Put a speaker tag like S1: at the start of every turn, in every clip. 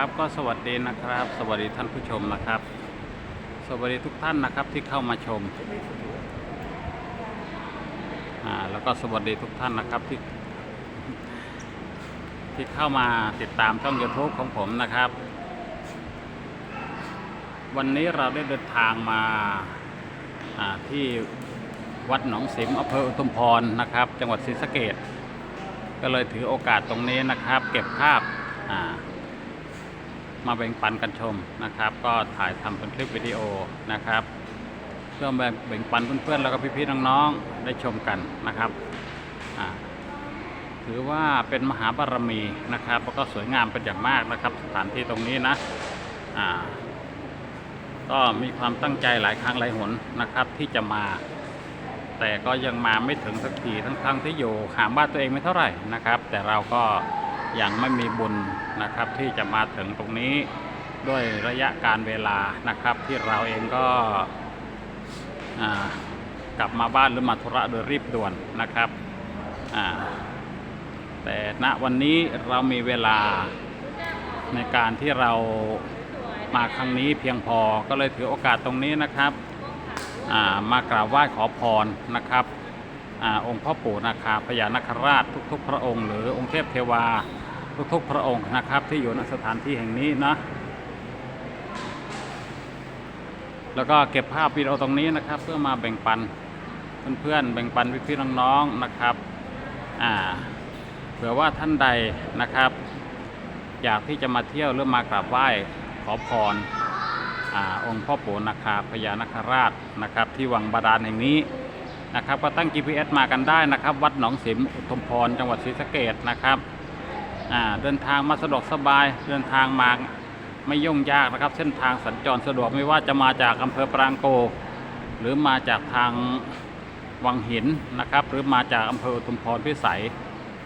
S1: ครับก็สวัสดีนะครับ สวัสดีท่านผู้ชมนะครับ สวัสดีทุกท่านนะครับที่เข้ามาชมอ่าแล้วก็สวัสดีทุกท่านนะครับที่ ที่เข้ามาติดตามช่อง YouTube ของผมนะครับ วันนี้เราได้เดินทางมาอ่าที่วัดหนองสิมอำเภออุทุมพรนะครับ จังหวัดศรีสะเกดก็เลยถือโอกาสตรงนี้นะครับ เก็บภาพ มาแบ่งปันกันชมนะครับ ก็ถ่ายทำเป็นคลิปวิดีโอนะครับ เพื่อแบ่งแบ่งปันเพื่อนๆแล้วก็พี่ๆน้องๆได้ชมกันนะครับถือว่าเป็นมหาบารมีนะครับแล้วก็สวยงามเป็นอย่างมากนะครับ สถานที่ตรงนี้นะก็มีความตั้งใจหลายครั้งหลายหนนะครับที่จะมา แต่ก็ยังมาไม่ถึงสักทีทั้งๆที่อยู่ห่างบ้านตัวเองไม่เท่าไหร่นะครับ แต่เราก็ยังไม่มีบุญ นะครับที่จะมาถึงตรงนี้ด้วยระยะการเวลานะครับที่เราเองก็กลับมาบ้านหรือมาธุระโดยรีบด่วนนะครับ แต่ณวันนี้เรามีเวลาในการที่เรามาครั้งนี้เพียงพอก็เลยถือโอกาสตรงนี้นะครับามากราบไหว้ขอพรนะครับอองค์พ่อปู่นาคาพญานาคราชทุก ๆ พระองค์ หรือองค์เทพเทวา ทุกๆพระองค์นะครับ ที่อยู่ณสถานที่แห่งนี้นะ แล้วก็เก็บภาพวิดีโอตรงนี้นะครับ เพื่อมาแบ่งปันเพื่อนๆแบ่งปันพี่ๆน้องๆนะครับอ่าเผื่อว่าท่านใดนะครับ อยากที่จะมาเที่ยวหรือมากราบไหว้ขอพรอาองค์พ่อปู่นาคาพญานาคราชนะครับ ที่วังบาดาลแห่งนี้นะครับ ก็ตั้ง GPS มากันได้นะครับ วัดหนองสิมอุทมพรจังหวัดศรีสะเกดนะครับ เดินทางมาสะดวกสบาย เดินทางมาไม่ยุ่งยากนะครับ เส้นทางสัญจรสะดวกไม่ว่าจะมาจากอำเภอปรางโก หรือมาจากทางวังหินนะครับ หรือมาจากอำเภออุมพรพิสัย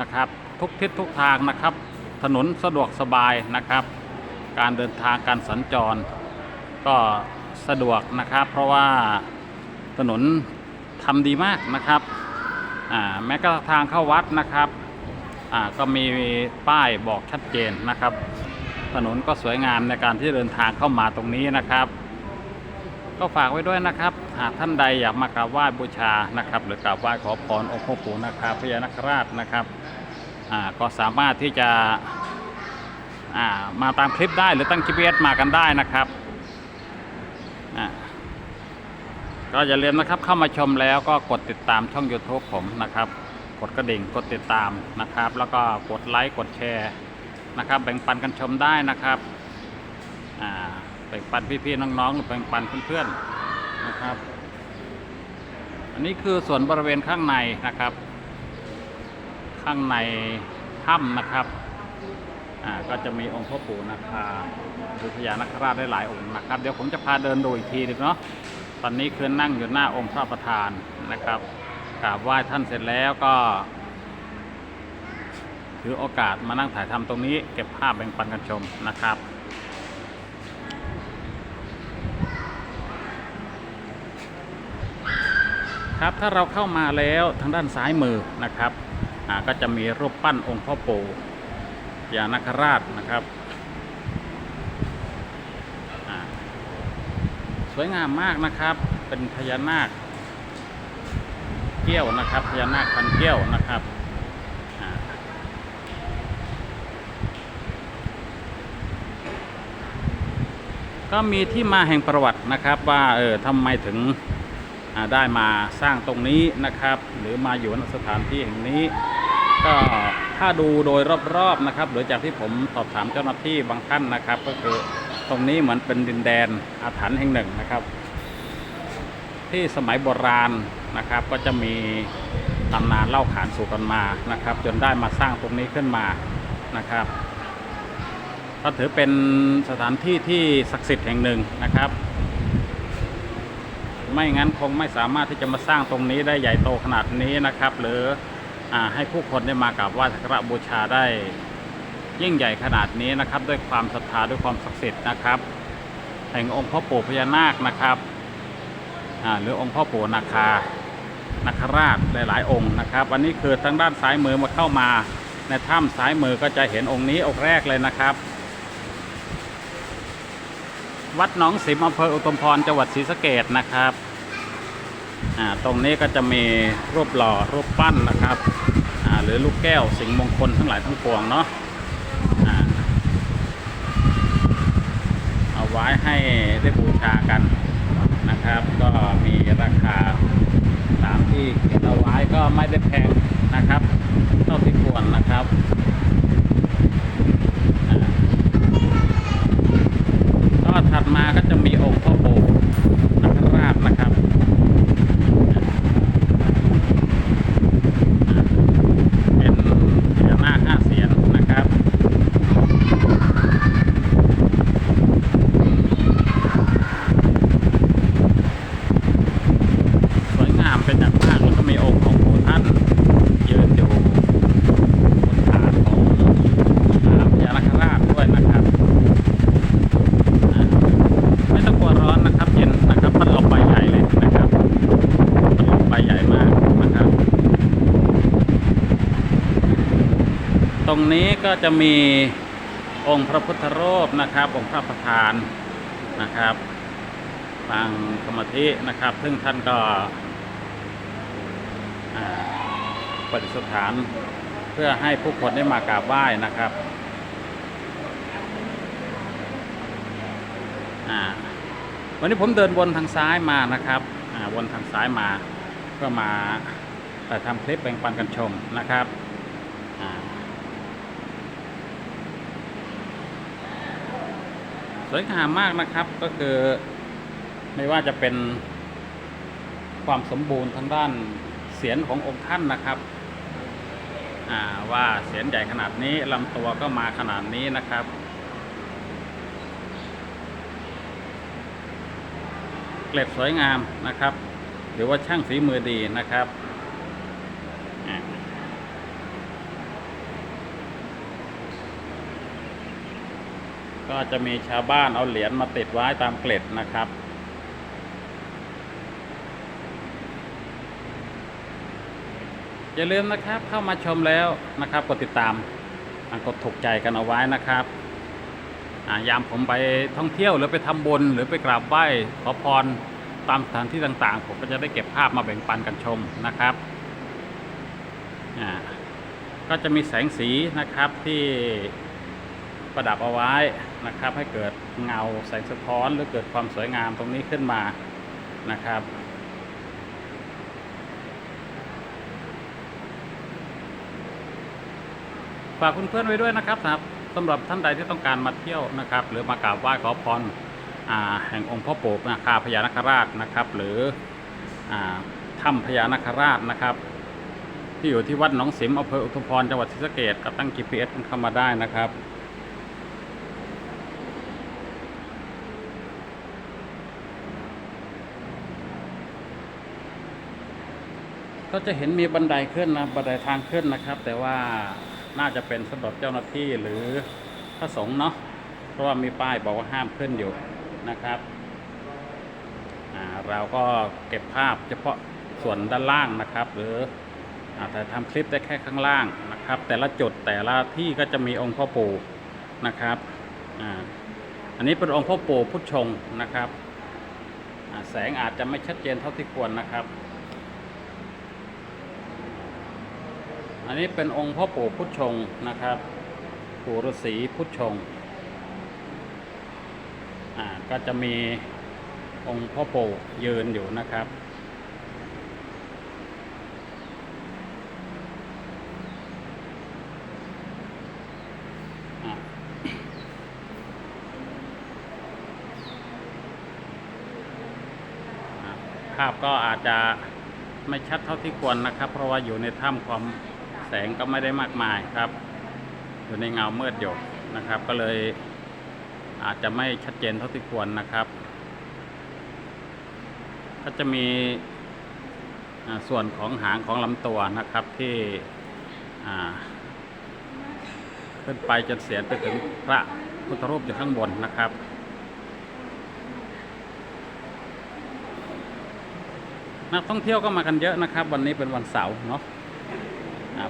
S1: นะครับ ทุกทิศทุกทางนะครับ ถนนสะดวกสบายนะครับ การเดินทางการสัญจร ก็สะดวกนะครับ เพราะว่าถนนทำดีมากนะครับแม้กระทั่งทางเข้าวัดนะครับ อ่าก็มีป้ายบอกชัดเจนนะครับ ถนนก็สวยงามในการที่เดินทางเข้ามาตรงนี้นะครับ ก็ฝากไว้ด้วยนะครับ หากท่านใดอยากมากราบไหว้บูชานะครับ หรือกราบไหว้ขอพรองค์พ่อปู่นาคาพญานาคราชนะครับอ่าก็สามารถที่จะอ่ามาตามคลิปได้หรือตั้ง GPS มากันได้นะครับอะก็อย่าลืมนะครับเข้ามาชมแล้วก็กดติดตามช่อง YouTube ผมนะครับ กดกระดิ่งกดติดตามนะครับ แล้วก็กดไลค์กดแชร์นะครับ แบ่งปันกันชมได้นะครับแบ่งปันพี่ๆน้องๆหรือแบ่งปันเพื่อนๆนะครับ อันนี้คือส่วนบริเวณข้างในนะครับ ข้างในถ้ำนะครับก็จะมีองค์พ่อปู่นาคาหรือพญานาคราชได้หลายองค์นะครับ เดี๋ยวผมจะพาเดินดูอีกทีหนึงเนาะตอนนี้คือนั่งอยู่หน้าองค์พระประธานนะครับ กราบไหว้ท่านเสร็จแล้วก็ ถือโอกาสมานั่งถ่ายทำตรงนี้ เก็บภาพแบ่งปันกันชมนะครับครับถ้าเราเข้ามาแล้วทางด้านซ้ายมือนะครับอ่าก็จะมีรูปปั้นองค์พ่อปู่พญานคราชนะครับอ่าสวยงามมากนะครับเป็นพญานาค เกี้ยวนะครับพญานาคพันเกี้ยวนะครับก็มีที่มาแห่งประวัตินะครับว่าเออทำไมถึงได้มาสร้างตรงนี้นะครับ หรือมาอยู่ณสถานที่แห่งนี้ ก็ถ้าดูโดยรอบๆนะครับหรือจากที่ผมสอบถามเจ้าหน้าที่บางท่านนะครับ ก็คือตรงนี้เหมือนเป็นดินแดนอาถรรพ์แห่งหนึ่งนะครับ ที่สมัยโบราณ นะครับ ก็จะมีตำนานเล่าขานสู่กันมานะครับ จนได้มาสร้างตรงนี้ขึ้นมานะครับ ก็ถือเป็นสถานที่ที่ศักดิ์สิทธิ์แห่งหนึ่งนะครับ ไม่งั้นคงไม่สามารถที่จะมาสร้างตรงนี้ได้ใหญ่โตขนาดนี้นะครับ หรืออให้ผู้คนได้มากราบไหว้สักการะบูชาได้ยิ่งใหญ่ขนาดนี้นะครับ ด้วยความศรัทธาด้วยความศักดิ์สิทธิ์นะครับ แห่งองค์พ่อปู่พญานาคนะครับหรือองค์พ่อปู่นาคา นาคราชหลาย ๆ องค์นะครับอันนี้คือทางด้านซ้ายมือมาเข้ามา ในถ้ำซ้ายมือก็จะเห็นองค์นี้องค์แรกเลยนะครับ วัดหนองสิมอำเภออุตมพรจังหวัดศรีสะเกดนะครับอ่าตรงนี้ก็จะมีรูปหล่อรูปปั้นนะครับอ่าหรือลูกแก้วสิ่งมงคลทั้งหลายทั้งปวงเนาะอ่าเอาไว้ให้ได้บูชากันนะครับ ก็มีราคา ตามที่เขียนเอาไว้ก็ไม่ได้แพงนะครับเท่าที่ควรนะครับอ่า ก็ถัดมาก็จะมีองค์พ่อปู่นคราชนะครับเป็นพญานาคห้าเสียนนะครับ สวยงามเป็นอย่างมากแล้วก็มีองค์ของปู่ท่านยืนอยู่บนฐานของอ่าพญานาคราชด้วยนะครับ ไม่ต้องกลัวร้อนนะครับ เย็นนะครับพัดลมใบใหญ่เลยนะครับพัดลมใบใหญ่มากนะครับ ต รงนี้ก็จะมีองค์พระพุทธรูปนะครับ องค์พระประธานนะครับปางสมาธินะครับ ซึ่งท่านก็ประดิษฐานเพื่อให้ผู้คนได้มากราบไหว้นะครับวันนี้ผมเดินวนทางซ้ายมานะครับวนทางซ้ายมาเพื่อมาแต่ทำคลิปแบ่งปันกันชมนะครับอ่า สวยงามมากนะครับ ก็คือไม่ว่าจะเป็นความสมบูรณ์ทางด้านเสียนขององค์ท่านนะครับว่าเสียนใหญ่ขนาดนี้ลำตัวก็มาขนาดนี้นะครับ เกล็ดสวยงามนะครับ หรือว่าช่างฝีมือดีนะครับอะ ก็จะมีชาวบ้านเอาเหรียญมาติดไว้ตามเกล็ดนะครับ อย่าลืมนะครับเข้ามาชมแล้วนะครับกดติดตามกดถูกใจกันเอาไว้นะครับยามผมไปท่องเที่ยวหรือไปทำบุญหรือไปกราบไหว้ขอพรตามสถานที่ต่างๆ ผมก็จะได้เก็บภาพมาแบ่งปันกันชมนะครับก็จะมีแสงสีนะครับที่ประดับเอาไว้ นะครับ ให้เกิดเงาแสงสะท้อนหรือเกิดความสวยงามตรงนี้ขึ้นมานะครับฝากเพื่อนๆไว้ด้วยนะครับสำหรับสำหรับท่านใดที่ต้องการมาเที่ยวนะครับ หรือมากราบไหว้ขอพรแห่งองค์พ่อปู่นาคาพญานาคราชนะครับ หรือถ้ำพญานาคราชนะครับ ที่อยู่ที่วัดหนองสิมอำเภออุทุมพรจังหวัดศรีสะเกษก็ตั้ง GPS เข้ามาได้นะครับ ก็จะเห็นมีบันไดขึ้นนะบันไดทางขึ้นนะครับ แต่ว่าน่าจะเป็นสำหรับเจ้าหน้าที่หรือพระสงฆ์เนาะเพราะว่ามีป้ายบอกว่าห้ามขึ้นอยู่นะครับอ่าเราก็เก็บภาพเฉพาะส่วนด้านล่างนะครับ หรืออาแต่ทำคลิปได้แค่ข้างล่างนะครับ แต่ละจุดแต่ละที่ก็จะมีองค์พ่อปู่นะครับอ่าอันนี้เป็นองค์พ่อปู่พุทธชงนะครับแสงอาจจะไม่ชัดเจนเท่าที่ควรนะครับ อันนี้เป็นองค์พ่อปู่พุทธชงนะครับ ปู่ฤาษีพุทธชง อ่า ก็จะมีองค์พ่อปู่ยืนอยู่นะครับ ภาพก็อาจจะไม่ชัดเท่าที่ควรนะครับ เพราะว่าอยู่ในถ้ำความ แสงก็ไม่ได้มากมายครับ อยู่ในเงามืดอยู่นะครับ ก็เลยอาจจะไม่ชัดเจนเท่าที่ควรนะครับ ก็จะมีส่วนของหางของลำตัวนะครับที่ขึ้นไปจนเสียนไปถึงพระพุทธรูปอยู่ข้างบนนะครับนักท่องเที่ยวก็มากันเยอะนะครับ วันนี้เป็นวันเสาร์เนาะ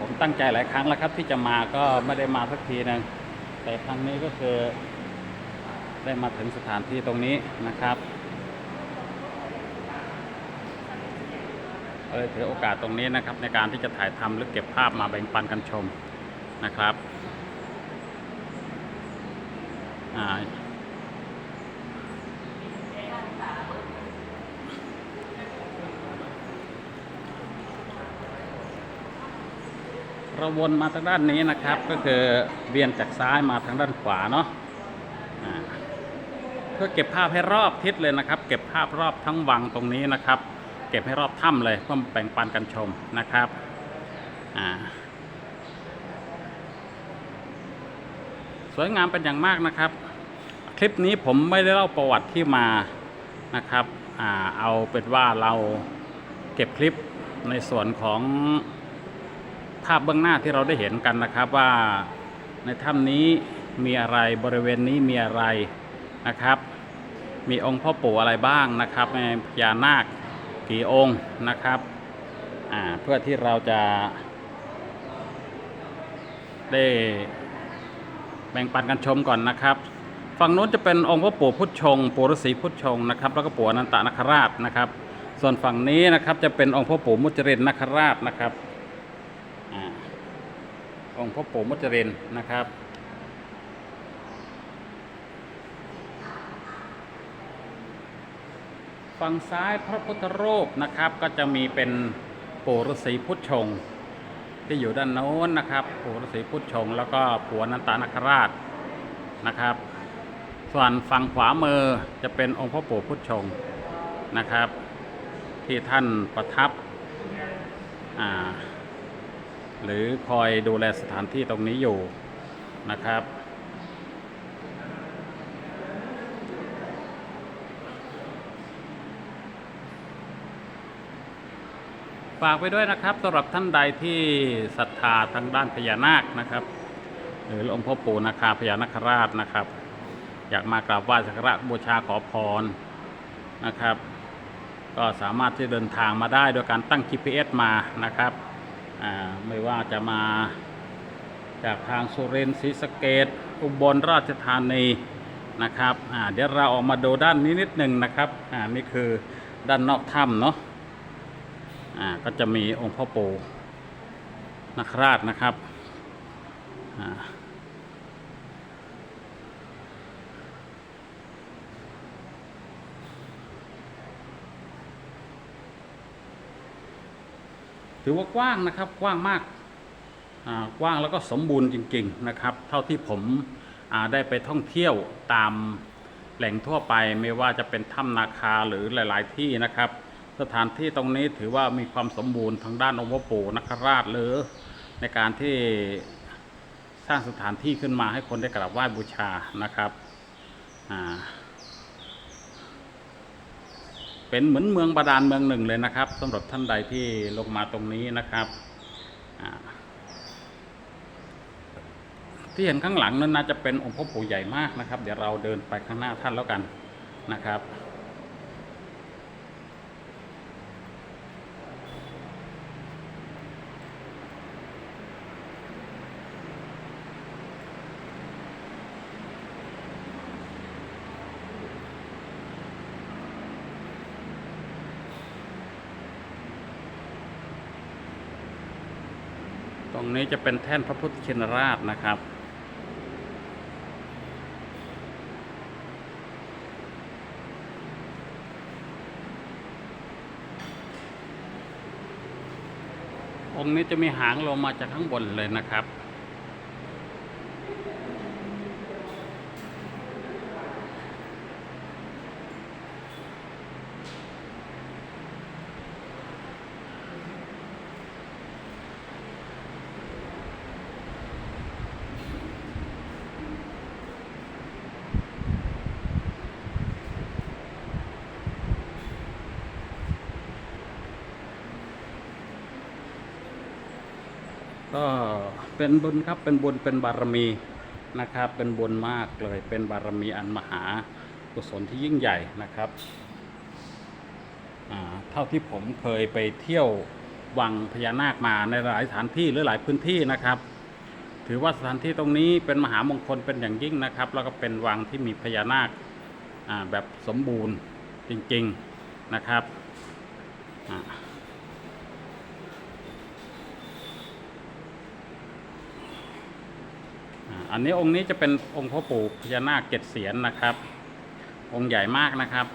S1: ผมตั้งใจหลายครั้งแล้วครับ ที่จะมาก็ไม่ได้มาสักทีนึงแต่ครั้งนี้ก็คือได้มาถึงสถานที่ตรงนี้นะครับเลยถือโอกาสตรงนี้นะครับ ในการที่จะถ่ายทำหรือเก็บภาพมาแบ่งปันกันชมนะครับ อ่า เราวนมาทางด้านนี้นะครับ ก็คือเวียนจากซ้ายมาทางด้านขวาเนาะเพื่อเก็บภาพให้รอบทิศเลยนะครับ เก็บภาพรอบทั้งวังตรงนี้นะครับ เก็บให้รอบถ้ำเลยเพื่อแบ่งปันกันชมนะครับสวยงามเป็นอย่างมากนะครับ คลิปนี้ผมไม่ได้เล่าประวัติที่มานะครับอเอาเป็นว่าเราเก็บคลิปในส่วนของ ภาพเบื้องหน้าที่เราได้เห็นกันนะครับว่าในถ้ำนี้มีอะไรบริเวณนี้มีอะไรนะครับ มีองค์พ่อปู่อะไรบ้างนะครับในพญานาคกี่องค์นะครับเพื่อที่เราจะ ได้แบ่งปันกันชมก่อนนะครับฝั่งนู้นจะเป็นองค์พ่อปู่พุทธชงปู่ฤาษีพุทธชงนะครับ แล้วก็ปู่อนันตนาคราชนะครับ ส่วนฝั่งนี้นะครับจะเป็นองค์พ่อปู่มุจรินนาคราชนะครับ อาองค์พ่อปู่มุจรินนะครับ ฝั่งซ้ายพระพุทธรูปนะครับ ก็จะมีเป็นปู่ฤาษีพุทธชง ที่อยู่ด้านโน้นนะครับ ปู่ฤาษีพุทธชง แล้วก็ปู่อนันตานาคราชนะครับ ส่วนฝั่งขวามือจะเป็นองค์พ่อปู่พุทธชงนะครับ ที่ท่านประทับอ่า หรือคอยดูแลสถานที่ตรงนี้อยู่นะครับ ฝากไปด้วยนะครับสำหรับท่านใดที่ศรัทธาทางด้านพญานาคนะครับ หรือองค์พ่อปู่นาคาพญานาคราชนะครับ อยากมากราบไหว้สักการะบูชาขอพรนะครับ ก็สามารถที่เดินทางมาได้โดยการตั้ง GPS มานะครับ ไม่ว่าจะมาจากทางสุรินทร์ศรีสะเกดอุบลราชธานีนะครับเดี๋ยวเราออกมาดูด้านนี้นิดหนึ่งนะครับนี่คือด้านนอกถ้ำเนาะก็จะมีองค์พ่อปู่นคราชนะครับอ่า ถือว่ากว้างนะครับกว้างมากกว้างแล้วก็สมบูรณ์จริงๆนะครับ เท่าที่ผมได้ไปท่องเที่ยวตามแหล่งทั่วไปไม่ว่าจะเป็นถ้ำนาคาหรือหลาย ๆ ที่นะครับ สถานที่ตรงนี้ถือว่ามีความสมบูรณ์ทางด้านองค์พ่อปู่นคราชหรือในการที่สร้างสถานที่ขึ้นมาให้คนได้กราบไหว้บูชานะครับอ่า เป็นเหมือนเมืองบาดาลเมืองหนึ่งเลยนะครับสำหรับท่านใดที่ลงมาตรงนี้นะครับที่เห็นข้างหลังนั้นน่าจะเป็นองค์พ่อปู่ใหญ่มากนะครับ เดี๋ยวเราเดินไปข้างหน้าท่านแล้วกันนะครับ ตรงนี้จะเป็นแท่นพระพุทธชินราชนะครับ องค์นี้จะมีหางลงมาจากข้างบนเลยนะครับ ก็ เป็นบุญครับเป็นบุญเป็นบารมีนะครับ เป็นบุญมากเลย เป็นบารมีอันมหากุศลที่ยิ่งใหญ่นะครับเท่าที่ผมเคยไปเที่ยววังพญานาคมาในหลายสถานที่หรือหลายพื้นที่นะครับ ถือว่าสถานที่ตรงนี้เป็นมหามงคลเป็นอย่างยิ่งนะครับ แล้วก็เป็นวังที่มีพญานาคแบบสมบูรณ์จริง ๆนะครับอ่า อันนี้องค์นี้จะเป็นองค์พ่อปู่พญานาคเจ็ดเสียนนะครับ องค์ใหญ่มากนะครับ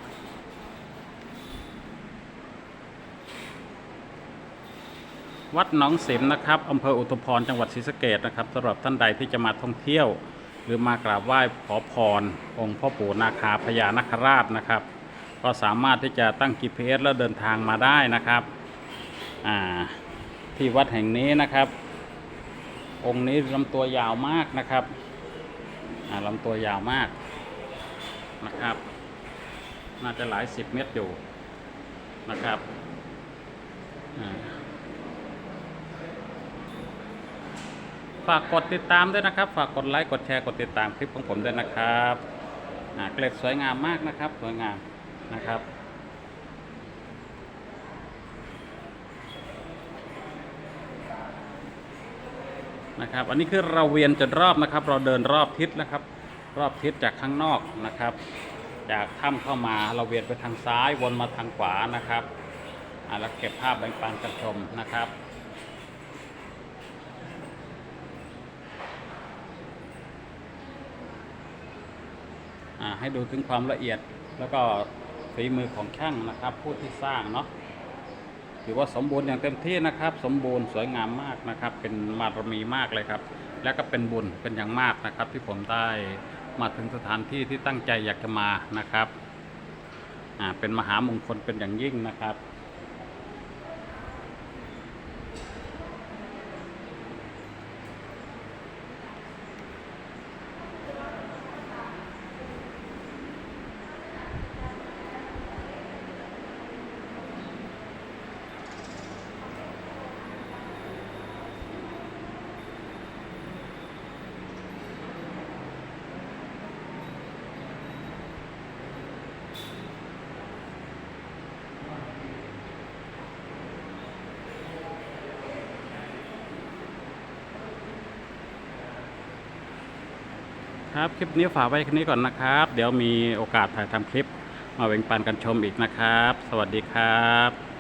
S1: วัดหนองสิมนะครับอำเภออุทุมพรจังหวัดศรีสะเกดนะครับสำหรับท่านใดที่จะมาท่องเที่ยว หรือมากราบไหว้ขอพร องค์พ่อปู่นาคาพญานาคราชนะครับ ก็สามารถที่จะตั้ง GPS แล้วเดินทางมาได้นะครับที่วัดแห่งนี้นะครับ องค์นี้ลำตัวยาวมากนะครับลำตัวยาวมากนะครับ น่าจะหลายสิบเมตรอยู่นะครับฝากกดติดตามด้วยนะครับ ฝากกดไลค์กดแชร์กดติดตามคลิปของผมด้วยนะครับเกล็ดสวยงามมากนะครับ สวยงามนะครับ นะครับ อันนี้คือเราเวียนจนรอบนะครับ เราเดินรอบทิศนะครับ รอบทิศจากข้างนอกนะครับ จากถ้ำเข้ามาเราเวียนไปทางซ้ายวนมาทางขวานะครับอ่าแล้วเก็บภาพแบ่งปันกันชมนะครับอ่าให้ดูถึงความละเอียดแล้วก็ฝีมือของช่างนะครับ ผู้ที่สร้างเนาะ ถือว่าสมบูรณ์อย่างเต็มที่นะครับ สมบูรณ์สวยงามมากนะครับ เป็นมารมีมากเลยครับ และก็เป็นบุญเป็นอย่างมากนะครับ ที่ผมได้มาถึงสถานที่ที่ตั้งใจอยากจะมานะครับอ่าเป็นมหามงคลเป็นอย่างยิ่งนะครับ ครับ คลิปนี้ฝากไว้แค่นี้ก่อนนะครับ เดี๋ยวมีโอกาสถ่ายทำคลิปมาแบ่งปันกันชมอีกนะครับ สวัสดีครับ